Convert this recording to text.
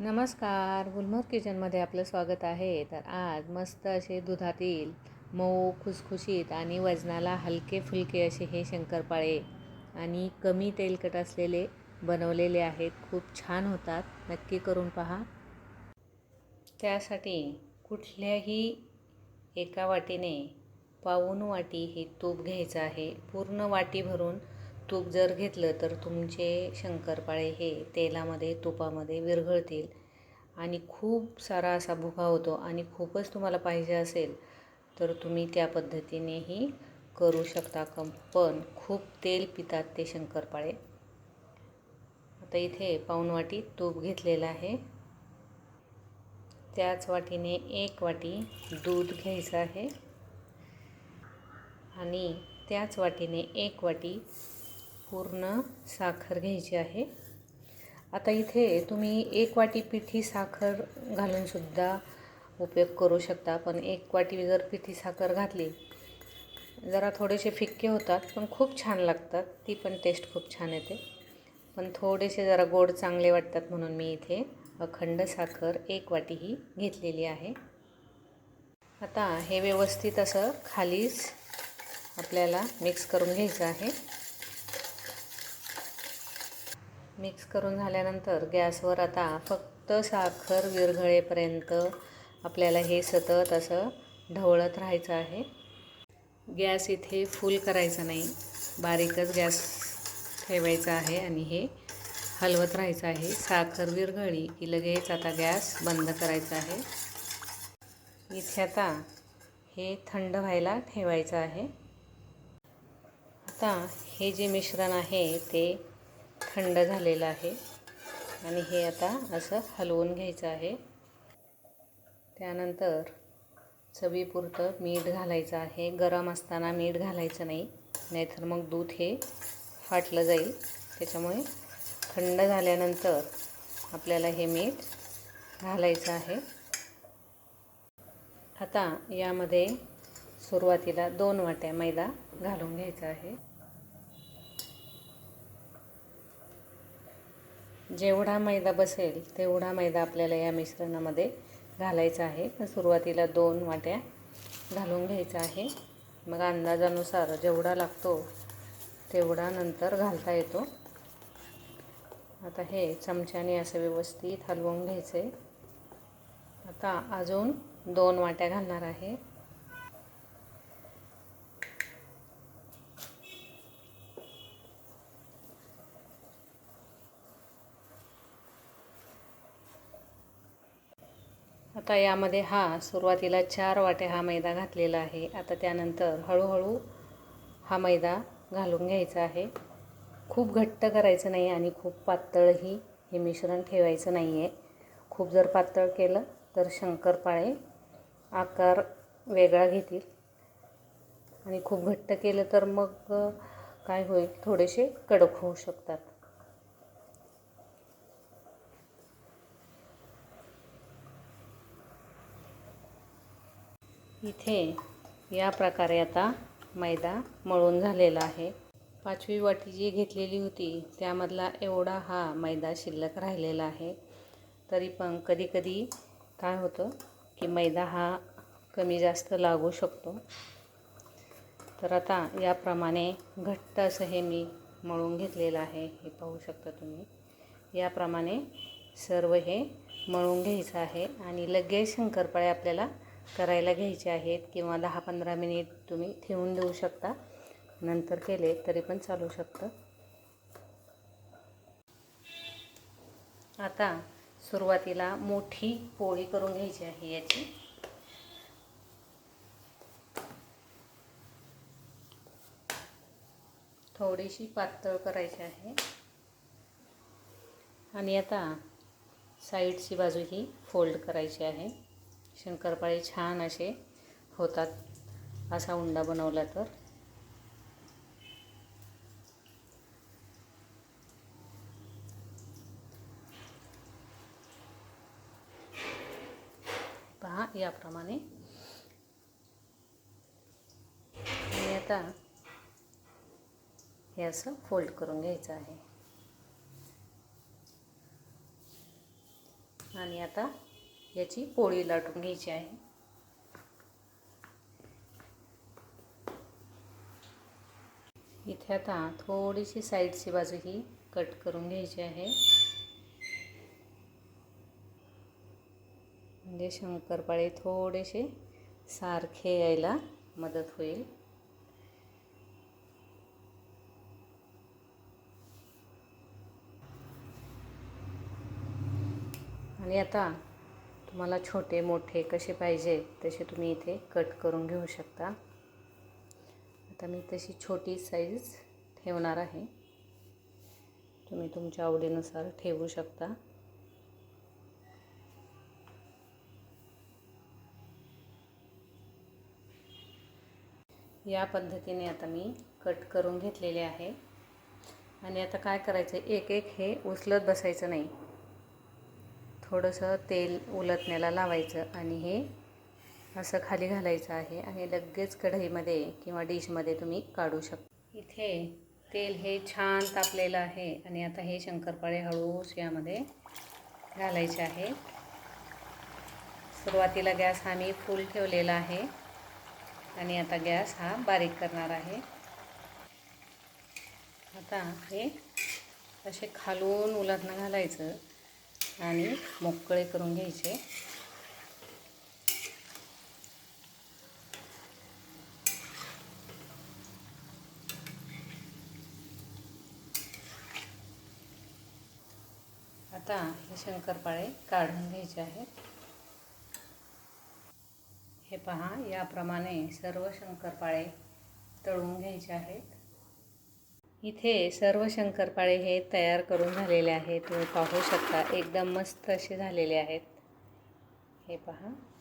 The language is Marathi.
नमस्कार गुलमोहर किचनमध्ये आपलं स्वागत आहे. तर आज मस्त असे दुधातील मऊ खुसखुशीत आणि वजनाला हलके फुलके असे हे शंकरपाळे आणि कमी तेलकट असलेले बनवलेले आहेत. खूप छान होतात. नक्की करून पहा. त्यासाठी कुठल्याही एका वाटीने पाऊन वाटी हे तूप घ्यायचं आहे. पूर्ण वाटी भरून तूप जर घेतलं तर तुमचे शंकरपाळे हे तेलामध्ये तुपामध्ये विरघळतील. आणि खूप सारा असा भुगा होतो आणि खूपच तुम्हाला पाहिजे असेल तर तुम्ही त्या पद्धतीनेही करू शकता कम पण खूप तेल पितात ते शंकरपाळे. आता इथे पाऊनवाटी तूप घेतलेलं आहे. त्याच वाटीने एक वाटी दूध घ्यायचं आहे. आणि त्याच वाटीने एक वाटी पूर्ण साखर घ्यायची आहे. आता इथे तुम्ही एक वाटी पिठी साखर घालूनसुद्धा उपयोग करू शकता. पण एक वाटी जर पिठी साखर घातली जरा थोडेसे फिक्के होतात पण खूप छान लागतात. ती पण टेस्ट खूप छान येते. पण थोडेसे जरा गोड चांगले वाटतात म्हणून मी इथे अखंड साखर एक वाटी ही घेतलेली आहे. आता हे व्यवस्थित असं खालीच आपल्याला मिक्स करून घ्यायचं आहे. मिक्स करून झाल्यानंतर गॅसवर आता फक्त साखर विरघळेपर्यंत आपल्याला हे सतत असं ढवळत राहायचं आहे. गॅस इथे फुल करायचा नाही. बारीकच गॅस ठेवायचा आहे आणि हे हलवत राहायचं आहे. साखर विरघळली की लगेच आता गॅस बंद करायचा आहे. इथे आता हे थंड व्हायला ठेवायचं आहे. आता हे जे मिश्रण आहे ते थंड झालेलं आहे. आणि हे आता असं हलवून घ्यायचं आहे. त्यानंतर चवीपुरतं मीठ घालायचं आहे. गरम असताना मीठ घालायचं नाही. नाहीतर मग दूध हे फाटलं जाईल. त्याच्यामुळे थंड झाल्यानंतर आपल्याला हे मीठ घालायचं आहे. आता यामध्ये सुरुवातीला दोन वाट्या मैदा घालून घ्यायचा आहे. जेवढा मैदा बसेल तेवढा मैदा आपल्याला या मिश्रणामध्ये घालायचा आहे. सुरुवातीला दोन वाट्या घालून घ्यायचा आहे. मग अंदाजानुसार जेवढा लागतो तेवढा नंतर घालता येतो. आता हे चमच्याने असं व्यवस्थित हलवून घ्यायचं आहे आता अजून दोन वाट्या घालणार आहे. आता यामध्ये हा सुरुवातीला चार वाटे हा मैदा घातलेला आहे. आता त्यानंतर हळूहळू हा मैदा घालून घ्यायचा आहे. खूप घट्ट करायचं नाही आणि खूप पातळही हे मिश्रण ठेवायचं नाही आहे खूप जर पातळ केलं तर शंकरपाळे आकार वेगळा घेतील. आणि खूप घट्ट केलं तर मग काय होईल? थोडेसे कडक होऊ शकतात. इथे या प्रकारे आता मैदा मळून झालेला आहे. पाचवी वाटी जी घेतलेली होती त्यामधला एवढा हा मैदा शिल्लक राहिलेला आहे. तरी पण कधीकधी काय होतं की मैदा हा कमी जास्त लागू शकतो. तर आता याप्रमाणे घट्ट असं हे मी मळून घेतलेलं आहे हे पाहू शकता तुम्ही. याप्रमाणे सर्व हे मळून घ्यायचं आहे आणि लगेच शंकरपाळे आपल्याला करायला घ्यायचे आहेत किंवा दहा पंधरा मिनिट तुम्ही ठेवून देऊ शकता. नंतर केले तरी पण चालू शकतं. आता सुरुवातीला मोठी पोळी करून घ्यायची आहे याची. थोडीशी पातळ करायची आहे. आणि आता साईडची बाजू ही फोल्ड करायची आहे. शंकरपाळे छान असे होतात. असा उंडा बनवला तर. पहा याप्रमाणे. आणि आता हे असं फोल्ड करून घ्यायचं आहे. आणि आता याची पोळी लाटून घ्यायची आहे. इथे आता थोडीशी साईडची बाजू ही कट करून घ्यायची आहे. म्हणजे शंकरपाळे थोडेसे सारखे यायला मदत होईल. आणि आता तुम्हाला छोटे मोठे कसे पाहिजे तसे तुम्ही इथे कट करून घेऊ शकता. आता मी तशी छोटी साईज ठेवणार आहे. तुम्ही तुमच्या आवडीनुसार ठेवू शकता. या पद्धतीने आता मी कट करून घेतलेले आहे. आणि आता काय करायचं? एक एक हे उचलत बसायचं नाही. थोडंसं तेल उलटण्याला लावायचं आणि हे असं खाली घालायचं आहे आणि लगेच कढईमध्ये किंवा डिशमध्ये तुम्ही काढू शकता. इथे तेल हे छान तापलेलं आहे आणि आता हे शंकरपाळे हळूस यामध्ये घालायचे आहे. सुरुवातीला गॅस हा मी फुल ठेवलेला आहे आणि आता गॅस हा बारीक करणार आहे. आता हे असे खालून उलटणं घालायचं. आणि मोकळे करून घ्यायचे. आता हे शंकरपाळे काढून घ्यायचे आहेत. हे पहा याप्रमाणे सर्व शंकरपाळे तळून घ्यायचे आहेत. इथे सर्व शंकरपाळे हे तयार करून झालेले आहेत. तुम्ही पाहू शकता एकदम मस्त असे झालेले आहेत. हे पहा.